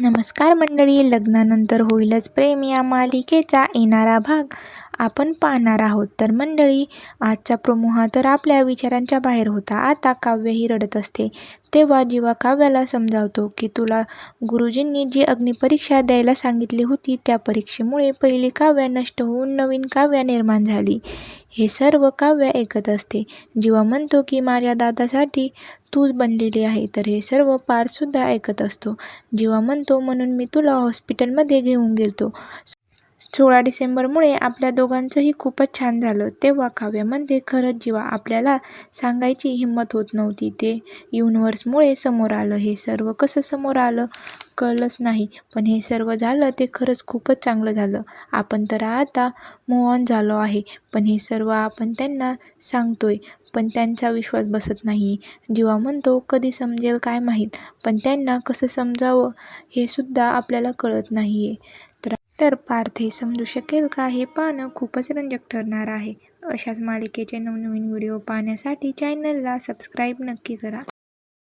नमस्कार मंडळी लग्नानंतर होईलच प्रेम या मालिकेचा येणारा भाग. आपण पाहणार आहोत. तर मंडळी आजचा प्रोमो हा तर आपल्या विचारांच्या बाहेर होता. आता काव्यही रडत असते. तेव्हा जेव्हा काव्याला समजावतो की तुला गुरुजींनी जी अग्निपरीक्षा द्यायला सांगितली होती त्या परीक्षेमुळे पहिली काव्य नष्ट होऊन नवीन काव्य निर्माण झाली. हे सर्व काव्य ऐकत असते. जेव्हा म्हणतो की माझ्या दादासाठी तूच बनलेली आहे. तर हे सर्व पारसुद्धा ऐकत असतो. जेव्हा म्हणतो म्हणून मी तुला हॉस्पिटलमध्ये घेऊन गेलतो. सोळा डिसेंबरमुळे आपल्या दोघांचंही खूपच छान झालं. तेव्हा काव्यामध्ये खरंच जीवा आपल्याला सांगायची हिंमत होत नव्हती ते युनिवर्समुळे समोर आलं. हे सर्व कसं समोर आलं कळलंच नाही पण हे सर्व झालं ते खरंच खूपच चांगलं झालं. आपण तर आता मोहन ऑन झालो आहे पण हे सर्व आपण त्यांना सांगतोय पण त्यांचा विश्वास बसत नाही. जीवा म्हणतो कधी समजेल काय माहीत पण त्यांना कसं समजावं हे सुद्धा आपल्याला कळत नाही आहे तर तर पार्थ हे समजू शकेल का? हे पाहणं खूपच रंजक ठरणार आहे. अशाच मालिकेचे नवनवीन व्हिडिओ पाहण्यासाठी चॅनलला सबस्क्राईब नक्की करा.